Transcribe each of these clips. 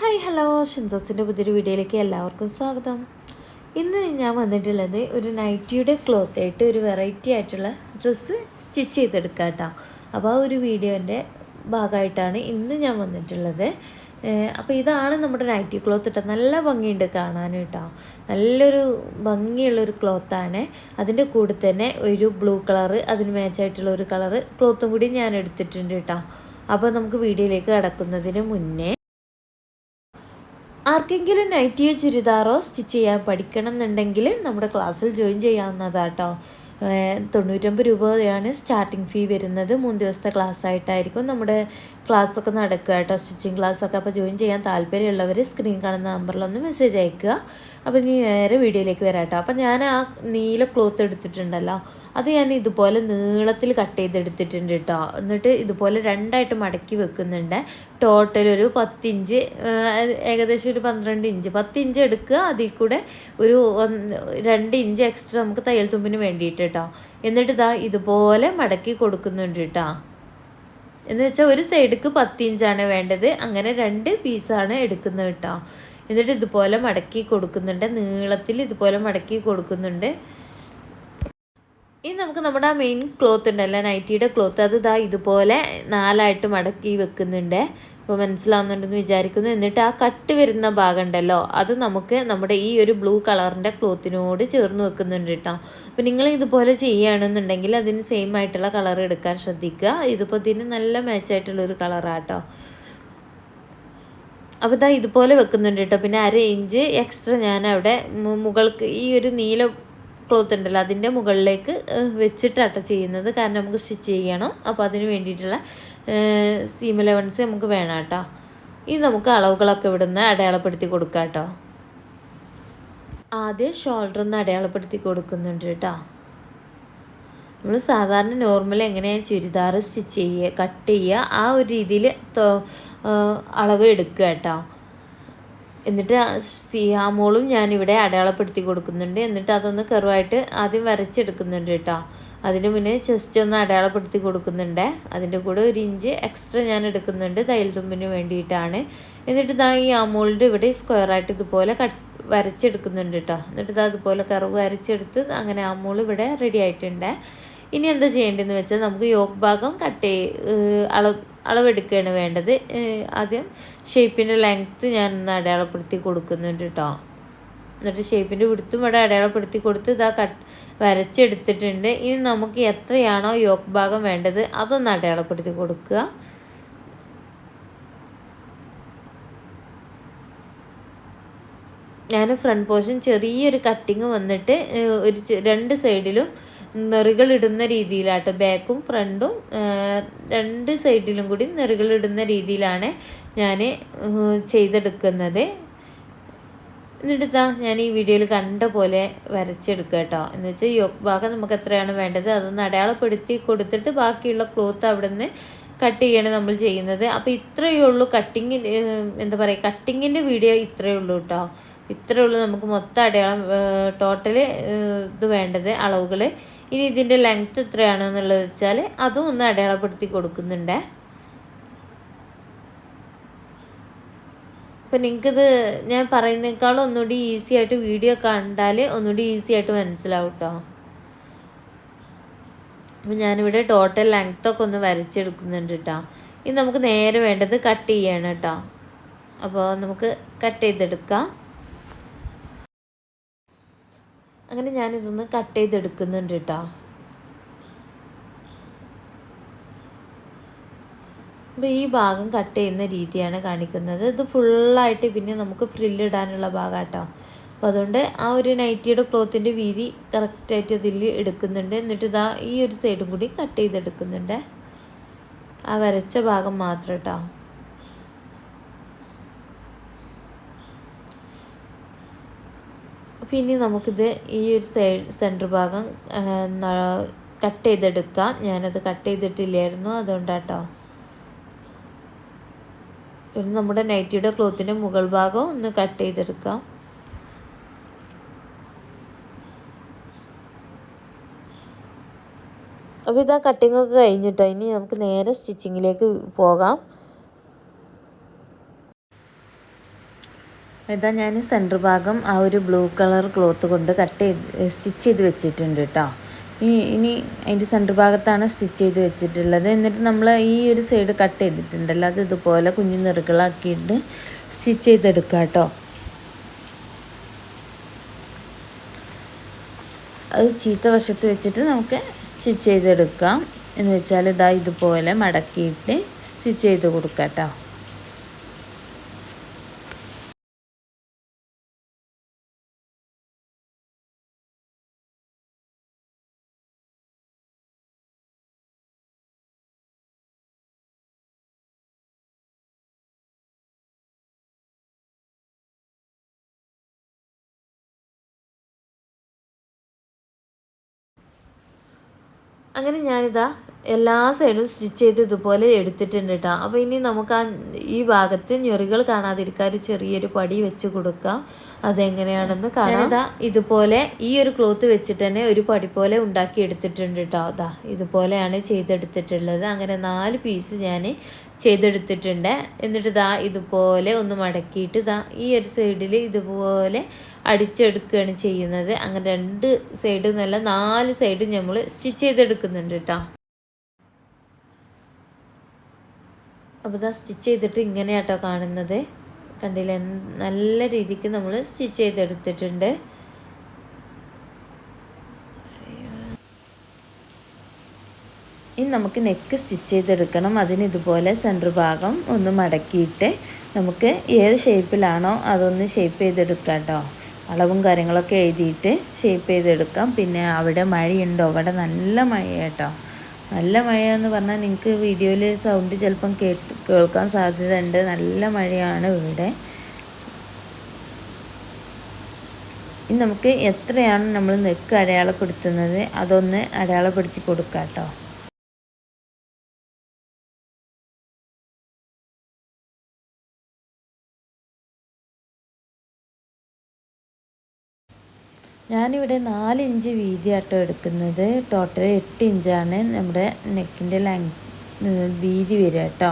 Hi hello. ഷിൻസസിന്റെ പുതിയൊരു വീഡിയോയിലേക്ക് എല്ലാവർക്കും സ്വാഗതം. ഇന്ന് ഞാൻ വന്നിട്ടുള്ളത് ഒരു നൈറ്റിയുടെ ക്ലോത്ത് ആയിട്ട് ഒരു വെറൈറ്റി ആയിട്ടുള്ള ഡ്രസ്സ് സ്റ്റിച്ച് ചെയ്തെടുക്കാം കേട്ടോ. അപ്പോൾ ആ ഒരു വീഡിയോന്റെ ഭാഗമായിട്ടാണ് ഇന്ന് ഞാൻ വന്നിട്ടുള്ളത്. അപ്പോൾ ഇതാണ് നമ്മുടെ നൈറ്റി ക്ലോത്ത് കേട്ടോ. നല്ല ഭംഗിയുണ്ട് കാണാൻ കേട്ടോ. നല്ലൊരു ഭംഗിയുള്ളൊരു ക്ലോത്താണ്. അതിന്റെ കൂടെ തന്നെ ഒരു ബ്ലൂ കളറ് അതിന് മാച്ചായിട്ടുള്ള ഒരു കളറ് ക്ലോത്തും കൂടി ഞാൻ എടുത്തിട്ടുണ്ട് കേട്ടോ. അപ്പോൾ നമുക്ക് വീഡിയോയിലേക്ക് കടക്കുന്നതിന് മുന്നേ ആർക്കെങ്കിലും നൈറ്റിയോ ചുരിദാറോ സ്റ്റിച്ച് ചെയ്യാൻ പഠിക്കണം എന്നുണ്ടെങ്കിൽ നമ്മുടെ ക്ലാസ്സിൽ ജോയിൻ ചെയ്യാവുന്നതാട്ടോ. തൊണ്ണൂറ്റൊമ്പത് രൂപയാണ് സ്റ്റാർട്ടിംഗ് ഫീ വരുന്നത്. മൂന്ന് ദിവസത്തെ ക്ലാസ് ആയിട്ടായിരിക്കും നമ്മുടെ ക്ലാസ്സൊക്കെ നടക്കുക കേട്ടോ. സ്റ്റിച്ചിങ് ക്ലാസ്സൊക്കെ അപ്പോൾ ജോയിൻ ചെയ്യാൻ താല്പര്യമുള്ളവർ സ്ക്രീൻ കാണുന്ന നമ്പറിലൊന്ന് മെസ്സേജ് അയക്കുക. അപ്പോൾ ഇനി നേരെ വീഡിയോയിലേക്ക് വരാം കേട്ടോ. അപ്പോൾ ഞാൻ ആ നീല ക്ലോത്ത് എടുത്തിട്ടുണ്ടല്ലോ. അത് ഞാൻ ഇതുപോലെ നീളത്തിൽ കട്ട് ചെയ്തെടുത്തിട്ടുണ്ട് കേട്ടോ എന്നിട്ട് ഇതുപോലെ രണ്ടായിട്ട് മടക്കി വെക്കുന്നുണ്ട്. ടോട്ടൽ ഒരു പത്തിഞ്ച് ഏകദേശം ഒരു പന്ത്രണ്ട് ഇഞ്ച്. പത്ത് ഇഞ്ച് എടുക്കുക അതിൽ കൂടെ ഒരു രണ്ട് ഇഞ്ച് എക്സ്ട്രാ നമുക്ക് തയ്യൽ തുമ്പിന് വേണ്ടിയിട്ട് കേട്ടോ എന്നിട്ട് ഇതാ ഇതുപോലെ മടക്കി കൊടുക്കുന്നുണ്ട് കേട്ടോ എന്ന് വെച്ചാൽ ഒരു സൈഡിക്ക് പത്ത് ഇഞ്ചാണ് വേണ്ടത്. അങ്ങനെ രണ്ട് പീസാണ് എടുക്കുന്നത് കേട്ടോ എന്നിട്ട് ഇതുപോലെ മടക്കി കൊടുക്കുന്നുണ്ട്. നീളത്തിൽ ഇതുപോലെ മടക്കി കൊടുക്കുന്നുണ്ട്. ഇനി നമുക്ക് നമ്മുടെ മെയിൻ ക്ലോത്ത് ഉണ്ടല്ലോ നൈറ്റിയുടെ ക്ലോത്ത് അത് ഇതാ ഇതുപോലെ നാലായിട്ട് മടക്കി വെക്കുന്നുണ്ട്. ഇപ്പോൾ മനസ്സിലാവുന്നുണ്ടെന്ന് വിചാരിക്കുന്നു. എന്നിട്ട് ആ കട്ട് വരുന്ന ഭാഗം ഉണ്ടല്ലോ അത് നമുക്ക് നമ്മുടെ ഈ ഒരു ബ്ലൂ കളറിന്റെ ക്ലോത്തിനോട് ചേർന്ന് വെക്കുന്നുണ്ട് കേട്ടോ അപ്പോൾ നിങ്ങൾ ഇതുപോലെ ചെയ്യുകയാണെന്നുണ്ടെങ്കിൽ അതിന് സെയിം ആയിട്ടുള്ള കളർ എടുക്കാൻ ശ്രദ്ധിക്കുക. ഇതിപ്പോൾ ഇതിന് നല്ല മാച്ചായിട്ടുള്ളൊരു കളറാട്ടോ അപ്പോൾ ഇതാ ഇതുപോലെ വെക്കുന്നുണ്ട് കേട്ടോ പിന്നെ അര ഇഞ്ച് എക്സ്ട്രാ ഞാൻ അവിടെ മുകൾക്ക് ഈ ഒരു നീല ക്ലോത്ത് ഉണ്ടല്ലോ അതിന്റെ മുകളിലേക്ക് വെച്ചിട്ടാട്ട ചെയ്യുന്നത്. കാരണം നമുക്ക് സ്റ്റിച്ച് ചെയ്യണം. അപ്പോൾ അതിന് വേണ്ടിയിട്ടുള്ള സീം ലെവൻസ് നമുക്ക് വേണം കേട്ടോ ഇത് നമുക്ക് അളവുകളൊക്കെ ഇവിടുന്ന് അടയാളപ്പെടുത്തി കൊടുക്കാം കേട്ടോ ആദ്യം ഷോൾഡർ ഒന്ന് അടയാളപ്പെടുത്തി കൊടുക്കുന്നുണ്ട് കേട്ടോ നമ്മൾ സാധാരണ നോർമൽ എങ്ങനെയാണ് ചുരിദാർ സ്റ്റിച്ച് ചെയ്യുക കട്ട് ചെയ്യുക ആ ഒരു രീതിയിൽ അളവ് എടുക്കുക കേട്ടോ എന്നിട്ട് സിയാമോളും ഞാനിവിടെ അടയാളപ്പെടുത്തി കൊടുക്കുന്നുണ്ട്. എന്നിട്ട് അതൊന്ന് കറുവായിട്ട് ആദ്യം വരച്ചെടുക്കുന്നുണ്ട് കേട്ടോ. അതിന് മുന്നേ ചെസ്റ്റ് ഒന്ന് അടയാളപ്പെടുത്തി കൊടുക്കുന്നുണ്ട്. അതിന്റെ കൂടെ ഒരു ഇഞ്ച് എക്സ്ട്രാ ഞാൻ എടുക്കുന്നുണ്ട് തയ്യൽ തുമ്പിന് വേണ്ടിയിട്ടാണ്. എന്നിട്ട് ഇതാ ഈ ആമോളിന്റെ ഇവിടെ സ്ക്വയറായിട്ട് ഇതുപോലെ കട്ട് വരച്ചെടുക്കുന്നുണ്ട് കേട്ടോ. എന്നിട്ട് ഇതാ അതുപോലെ കറവ് വരച്ചെടുത്ത് അങ്ങനെ ആമോൾ ഇവിടെ റെഡി ആയിട്ടുണ്ട്. ഇനി എന്താ ചെയ്യേണ്ടതെന്ന് വെച്ചാൽ നമുക്ക് യോഗ് ഭാഗം കട്ട് ചെയ്ത് അളവ് അളവെടുക്കുകയാണ് വേണ്ടത്. ആദ്യം ഷേപ്പിന്റെ ലെങ്ത്ത് ഞാൻ ഒന്ന് അടയാളപ്പെടുത്തി കൊടുക്കുന്നുണ്ട് കേട്ടോ എന്നിട്ട് ഷേപ്പിന്റെ വിടുത്തും ഇവിടെ അടയാളപ്പെടുത്തി കൊടുത്ത് ഇതാ കട്ട് വരച്ചെടുത്തിട്ടുണ്ട്. ഇനി നമുക്ക് എത്രയാണോ യോക്ക് ഭാഗം വേണ്ടത് അതൊന്ന് അടയാളപ്പെടുത്തി കൊടുക്കുക. ഞാൻ ഫ്രണ്ട് പോർഷൻ ചെറിയൊരു കട്ടിങ് വന്നിട്ട് ഒരു രണ്ട് സൈഡിലും നെറികൾ ഇടുന്ന രീതിയിലാട്ടോ. ബാക്കും ഫ്രണ്ടും രണ്ട് സൈഡിലും കൂടി നെറികൾ ഇടുന്ന രീതിയിലാണ് ഞാൻ ചെയ്തെടുക്കുന്നത്. എന്നിട്ട് ഞാൻ ഈ വീഡിയോയിൽ കണ്ട പോലെ വരച്ചെടുക്കുക കേട്ടോ എന്ന് വെച്ചാൽ യോഗ് ഭാഗം നമുക്ക് എത്രയാണ് വേണ്ടത്? അതൊന്ന് അടയാളപ്പെടുത്തി കൊടുത്തിട്ട് ബാക്കിയുള്ള ക്ലോത്ത് അവിടെ നിന്ന് കട്ട് ചെയ്യാണ് നമ്മൾ ചെയ്യുന്നത്. അപ്പോൾ ഇത്രയേ ഉള്ളൂ കട്ടിങ് എന്താ പറയുക കട്ടിങ്ങിന്റെ വീഡിയോ ഇത്രയേ ഉള്ളൂ കേട്ടോ ഇത്രയേ ഉള്ളൂ നമുക്ക് മൊത്തം അടയാളം ടോട്ടൽ ഇത് വേണ്ടത് അളവുകൾ ഇനി ഇതിന്റെ ലെങ്ത്ത് എത്രയാണെന്നുള്ളത് വെച്ചാൽ അതും ഒന്ന് അടയാളപ്പെടുത്തി കൊടുക്കുന്നുണ്ട്. അപ്പം നിങ്ങൾക്കിത് ഞാൻ പറയുന്നേക്കാളും ഒന്നുകൂടി ഈസി ആയിട്ട് വീഡിയോ കണ്ടാൽ ഒന്നുകൂടി ഈസി ആയിട്ട് മനസ്സിലാവും കേട്ടോ അപ്പം ഞാനിവിടെ ടോട്ടൽ ലെങ്ത്തൊക്കെ ഒന്ന് വരച്ചെടുക്കുന്നുണ്ട് കേട്ടോ ഇനി നമുക്ക് നേരെ വേണ്ടത് കട്ട് ചെയ്യണം കേട്ടോ അപ്പോൾ നമുക്ക് കട്ട് ചെയ്തെടുക്കാം. അങ്ങനെ ഞാനിതൊന്ന് കട്ട് ചെയ്തെടുക്കുന്നുണ്ട് കേട്ടോ അപ്പോൾ ഈ ഭാഗം കട്ട് ചെയ്യുന്ന രീതിയാണ് കാണിക്കുന്നത്. ഇത് ഫുള്ളായിട്ട് പിന്നെ നമുക്ക് ഫ്രില്ലിടാനുള്ള ഭാഗം കേട്ടോ അപ്പോൾ അതുകൊണ്ട് ആ ഒരു നൈറ്റിയുടെ ക്ലോത്തിന്റെ വീതി കറക്റ്റായിട്ട് ഇതിൽ എടുക്കുന്നുണ്ട്. എന്നിട്ട് ഇതാ ഈ ഒരു സൈഡും കൂടി കട്ട് ചെയ്തെടുക്കുന്നുണ്ട്. ആ വരച്ച ഭാഗം മാത്രം കേട്ടോ പിന്നെ നമുക്കിത് ഈ ഒരു സൈഡ് സെന്റർ ഭാഗം കട്ട് ചെയ്തെടുക്കാം. ഞാനത് കട്ട് ചെയ്തിട്ടില്ലായിരുന്നു. അതുകൊണ്ടാട്ടോ. നമ്മുടെ നൈറ്റിയുടെ ക്ലോത്തിന്റെ മുകൾ ഭാഗം ഒന്ന് കട്ട് ചെയ്തെടുക്കാം. അപ്പോൾ ഇതാ കട്ടിങ്ങൊക്കെ കഴിഞ്ഞിട്ടോ. ഇനി നമുക്ക് നേരെ സ്റ്റിച്ചിങ്ങിലേക്ക് പോകാം. ഇതാ ഞാൻ സെന്റർ ഭാഗം ആ ഒരു ബ്ലൂ കളർ ക്ലോത്ത് കൊണ്ട് കട്ട് ചെയ്ത് സ്റ്റിച്ച് ചെയ്ത് വെച്ചിട്ടുണ്ട് കേട്ടോ ഈ ഇനി അതിന്റെ സെന്റർ ഭാഗത്താണ് സ്റ്റിച്ച് ചെയ്ത് വെച്ചിട്ടുള്ളത്. എന്നിട്ട് നമ്മൾ ഈ ഒരു സൈഡ് കട്ട് ചെയ്തിട്ടുണ്ടല്ലോ അത് ഇതുപോലെ കുഞ്ഞു നിറുകളാക്കിയിട്ട് സ്റ്റിച്ച് ചെയ്തെടുക്കുക കേട്ടോ അത് ചീത്ത വശത്ത് വെച്ചിട്ട് നമുക്ക് സ്റ്റിച്ച് ചെയ്തെടുക്കാം. എന്ന് വെച്ചാൽ ഇതാ ഇതുപോലെ മടക്കിയിട്ട് സ്റ്റിച്ച് ചെയ്ത് കൊടുക്കാം കേട്ടോ അങ്ങനെ ഞാനിതാ എല്ലാ സൈഡും സ്റ്റിച്ച് ചെയ്ത് ഇതുപോലെ എടുത്തിട്ടുണ്ട് കേട്ടോ അപ്പോൾ ഇനി നമുക്ക് ആ ഈ ഭാഗത്ത് ഞൊറികൾ കാണാതിരിക്കാൻ ഒരു ചെറിയൊരു പടി വെച്ച് കൊടുക്കാം. അതെങ്ങനെയാണെന്ന് കാണാം. ഇതാ ഇതുപോലെ ഈ ഒരു ക്ലോത്ത് വെച്ചിട്ട് തന്നെ ഒരു പടി പോലെ ഉണ്ടാക്കി എടുത്തിട്ടുണ്ട് കേട്ടോ അതാ ഇതുപോലെയാണ് ചെയ്തെടുത്തിട്ടുള്ളത്. അങ്ങനെ നാല് പീസ് ഞാൻ ചെയ്തെടുത്തിട്ടുണ്ട്. എന്നിട്ട് ഇതാ ഇതുപോലെ ഒന്ന് മടക്കിയിട്ട് ഇതാ ഈ ഒരു സൈഡിൽ ഇതുപോലെ അടിച്ചെടുക്കുകയാണ് ചെയ്യുന്നത്. അങ്ങനെ രണ്ട് സൈഡ് നല്ല നാല് സൈഡ് നമ്മൾ സ്റ്റിച്ച് ചെയ്തെടുക്കുന്നുണ്ട് കേട്ടോ അപ്പോൾ ഇതാ സ്റ്റിച്ച് ചെയ്തിട്ട് ഇങ്ങനെയാട്ടോ കാണുന്നത്. കണ്ടില്ലേ? നല്ല രീതിക്ക് നമ്മൾ സ്റ്റിച്ച് ചെയ്തെടുത്തിട്ടുണ്ട്. ഇനി നമുക്ക് നെക്ക് സ്റ്റിച്ച് ചെയ്തെടുക്കണം. അതിന് ഇതുപോലെ സെന്റർ ഭാഗം ഒന്ന് മടക്കിയിട്ട് നമുക്ക് ഏത് ഷേപ്പിലാണോ അതൊന്ന് ഷേപ്പ് ചെയ്തെടുക്കാം കേട്ടോ. അളവും കാര്യങ്ങളൊക്കെ എഴുതിയിട്ട് ഷേപ്പ് ചെയ്തെടുക്കാം. പിന്നെ അവിടെ മഴയുണ്ടോ? അവിടെ നല്ല മഴ കേട്ടോ. നല്ല മഴയെന്ന് പറഞ്ഞാൽ നിങ്ങൾക്ക് വീഡിയോയിൽ സൗണ്ട് ചിലപ്പം കേട്ട് കേൾക്കാൻ സാധ്യത ഉണ്ട് നല്ല മഴയാണ് ഇവിടെ. ഇനി നമുക്ക് എത്രയാണ് നമ്മൾ നെക്ക് അടയാളപ്പെടുത്തുന്നത്? അതൊന്ന് അടയാളപ്പെടുത്തി കൊടുക്കാം കേട്ടോ ഞാനിവിടെ നാല് ഇഞ്ച് വീതിയാട്ടോ എടുക്കുന്നത്. ടോട്ടൽ എട്ട് ഇഞ്ചാണ് നമ്മുടെ നെക്കിന്റെ ലെങ് വീതി വരിക കേട്ടോ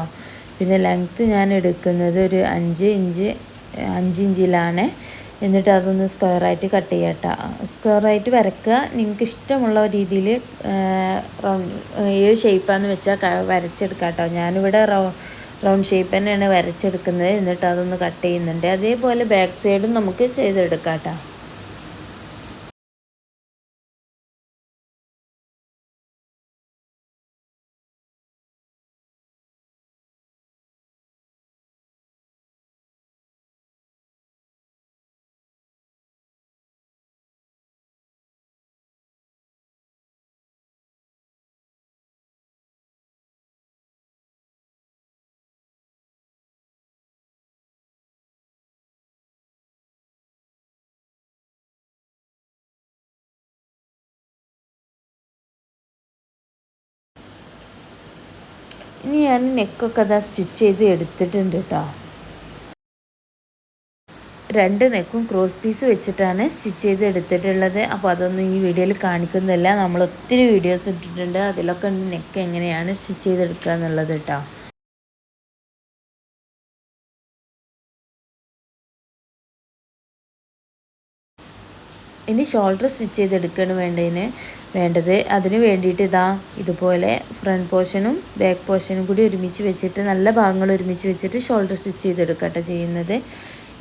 പിന്നെ ലെങ്ത്ത് ഞാൻ എടുക്കുന്നത് ഒരു അഞ്ച് ഇഞ്ച് അഞ്ച് ഇഞ്ചിലാണ്. എന്നിട്ട് അതൊന്ന് സ്ക്വയറായിട്ട് കട്ട് ചെയ്യട്ടോ സ്ക്വയറായിട്ട് വരക്കുക. നിങ്ങൾക്ക് ഇഷ്ടമുള്ള രീതിയിൽ റൗണ്ട് ഏത് ഷേപ്പാന്ന് വെച്ചാൽ വരച്ചെടുക്കാം കേട്ടോ ഞാനിവിടെ റൗ റൗണ്ട് ഷേപ്പ് തന്നെയാണ് വരച്ചെടുക്കുന്നത്. എന്നിട്ട് അതൊന്ന് കട്ട് ചെയ്യുന്നുണ്ട്. അതേപോലെ ബാക്ക് സൈഡും നമുക്ക് ചെയ്തെടുക്കാം കേട്ടോ ഇനി ഞാൻ നെക്കൊക്കെ അതാ സ്റ്റിച്ച് ചെയ്ത് എടുത്തിട്ടുണ്ട് കേട്ടോ രണ്ട് നെക്കും ക്രോസ് പീസ് വെച്ചിട്ടാണ് സ്റ്റിച്ച് ചെയ്ത് എടുത്തിട്ടുള്ളത്. അപ്പോൾ അതൊന്നും ഈ വീഡിയോയിൽ കാണിക്കുന്നില്ല നമ്മൾ ഒത്തിരി വീഡിയോസ് ഇട്ടിട്ടുണ്ട്. അതിലൊക്കെ നെക്ക് എങ്ങനെയാണ് സ്റ്റിച്ച് ചെയ്തെടുക്കുക എന്നുള്ളത് കേട്ടോ ഇനി ഷോൾഡർ സ്റ്റിച്ച് ചെയ്തെടുക്കുകയാണ് വേണ്ടതിന്. വേണ്ടത് അതിന് വേണ്ടിയിട്ട് ഇതാ ഇതുപോലെ ഫ്രണ്ട് പോർഷനും ബാക്ക് പോർഷനും കൂടി ഒരുമിച്ച് വെച്ചിട്ട് നല്ല ഭാഗങ്ങൾ ഒരുമിച്ച് വെച്ചിട്ട് ഷോൾഡർ സ്റ്റിച്ച് ചെയ്തെടുക്കട്ടെ ചെയ്യുന്നത്.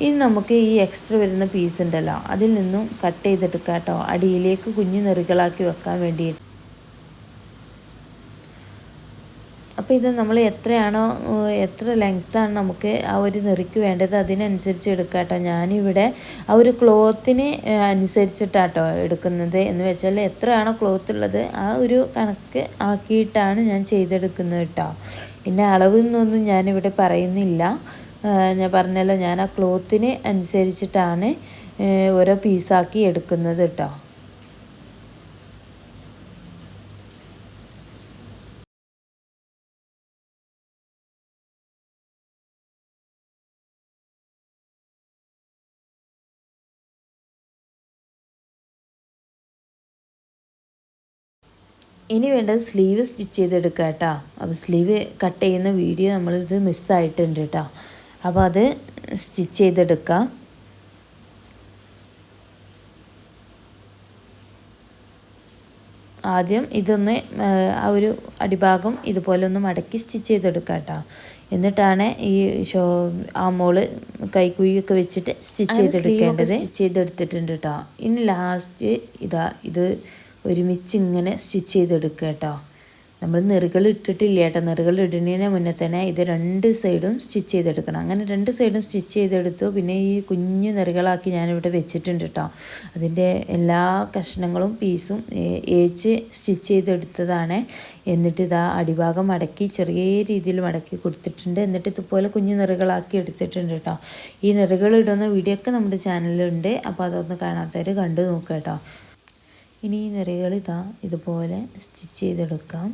ഇനി നമുക്ക് ഈ എക്സ്ട്രാ വരുന്ന പീസ് ഉണ്ടല്ലോ അതിൽ നിന്നും കട്ട് ചെയ്തെടുക്കാം കേട്ടോ അടിയിലേക്ക് കുഞ്ഞു നെറുകളാക്കി വെക്കാൻ വേണ്ടിയിട്ട്. അപ്പോൾ ഇത് നമ്മൾ എത്രയാണോ എത്ര ലെങ്ത്താണ് നമുക്ക് ആ ഒരു നെറിക്ക് വേണ്ടത് അതിനനുസരിച്ച് എടുക്കാം കേട്ടോ ഞാനിവിടെ ആ ഒരു ക്ലോത്തിന് അനുസരിച്ചിട്ടാട്ടോ എടുക്കുന്നത്. എന്ന് വെച്ചാൽ എത്രയാണോ ക്ലോത്ത് ഉള്ളത് ആ ഒരു കണക്ക് ആക്കിയിട്ടാണ് ഞാൻ ചെയ്തെടുക്കുന്നത് കേട്ടോ പിന്നെ അളവ് എന്നൊന്നും ഞാനിവിടെ പറയുന്നില്ല. ഞാൻ പറഞ്ഞല്ലോ ഞാൻ ആ ക്ലോത്തിന് അനുസരിച്ചിട്ടാണ് ഓരോ പീസാക്കി എടുക്കുന്നത് കേട്ടോ ഇനി വേണ്ടത് സ്ലീവ് സ്റ്റിച്ച് ചെയ്തെടുക്കുക കേട്ടോ. അപ്പോൾ സ്ലീവ് കട്ട് ചെയ്യുന്ന വീഡിയോ നമ്മളിത് മിസ്സായിട്ടുണ്ട് കേട്ടോ. അപ്പോൾ അത് സ്റ്റിച്ച് ചെയ്തെടുക്കാം. ആദ്യം ഇതൊന്ന് ആ ഒരു അടിഭാഗം ഇതുപോലെ ഒന്ന് മടക്കി സ്റ്റിച്ച് ചെയ്തെടുക്കുക കേട്ടോ. എന്നിട്ടാണ് ഈ ഷോ ആ മോൾ കൈക്കുയൊക്കെ വെച്ചിട്ട് സ്റ്റിച്ച് ചെയ്തെടുക്കേണ്ടത്. സ്റ്റിച്ച് ചെയ്തെടുത്തിട്ടുണ്ട് കേട്ടോ. ഇനി ലാസ്റ്റ് ഇതാ ഇത് ഒരുമിച്ച് ഇങ്ങനെ സ്റ്റിച്ച് ചെയ്തെടുക്കുക കേട്ടോ. നമ്മൾ നെറുകൾ ഇട്ടിട്ടില്ല കേട്ടോ. നെറുകൾ ഇടുന്നതിന് മുന്നേ തന്നെ ഇത് രണ്ട് സൈഡും സ്റ്റിച്ച് ചെയ്തെടുക്കണം. അങ്ങനെ രണ്ട് സൈഡും സ്റ്റിച്ച് ചെയ്തെടുത്തു. പിന്നെ ഈ കുഞ്ഞ് നെറുകളാക്കി ഞാനിവിടെ വെച്ചിട്ടുണ്ട് കേട്ടോ. അതിന്റെ എല്ലാ കഷ്ണങ്ങളും പീസും ഏച്ച് സ്റ്റിച്ച് ചെയ്തെടുത്തതാണ്. എന്നിട്ട് ഇതാ അടിഭാഗം മടക്കി ചെറിയ രീതിയിൽ മടക്കി കൊടുത്തിട്ടുണ്ട്. എന്നിട്ട് ഇതുപോലെ കുഞ്ഞു നെറുകളാക്കി എടുത്തിട്ടുണ്ട് കേട്ടോ. ഈ നെറുകൾ ഇടുന്ന വീഡിയോ ഒക്കെ നമ്മുടെ ചാനലിലുണ്ട്. അപ്പോൾ അതൊന്ന് കാണാത്തവർ കണ്ടു നോക്കുക കേട്ടോ. ഇനി ഈ നിറകൾ ഇതാ ഇതുപോലെ സ്റ്റിച്ച് ചെയ്തെടുക്കാം.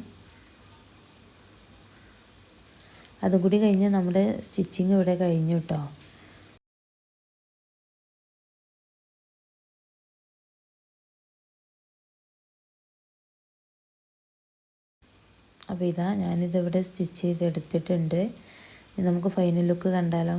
അതും കൂടി കഴിഞ്ഞ് നമ്മുടെ സ്റ്റിച്ചിങ് ഇവിടെ കഴിഞ്ഞു കേട്ടോ അപ്പോൾ ഇതാ ഞാനിതിവിടെ സ്റ്റിച്ച് ചെയ്തെടുത്തിട്ടുണ്ട്. നമുക്ക് ഫൈനൽ ലുക്ക് കണ്ടാലോ?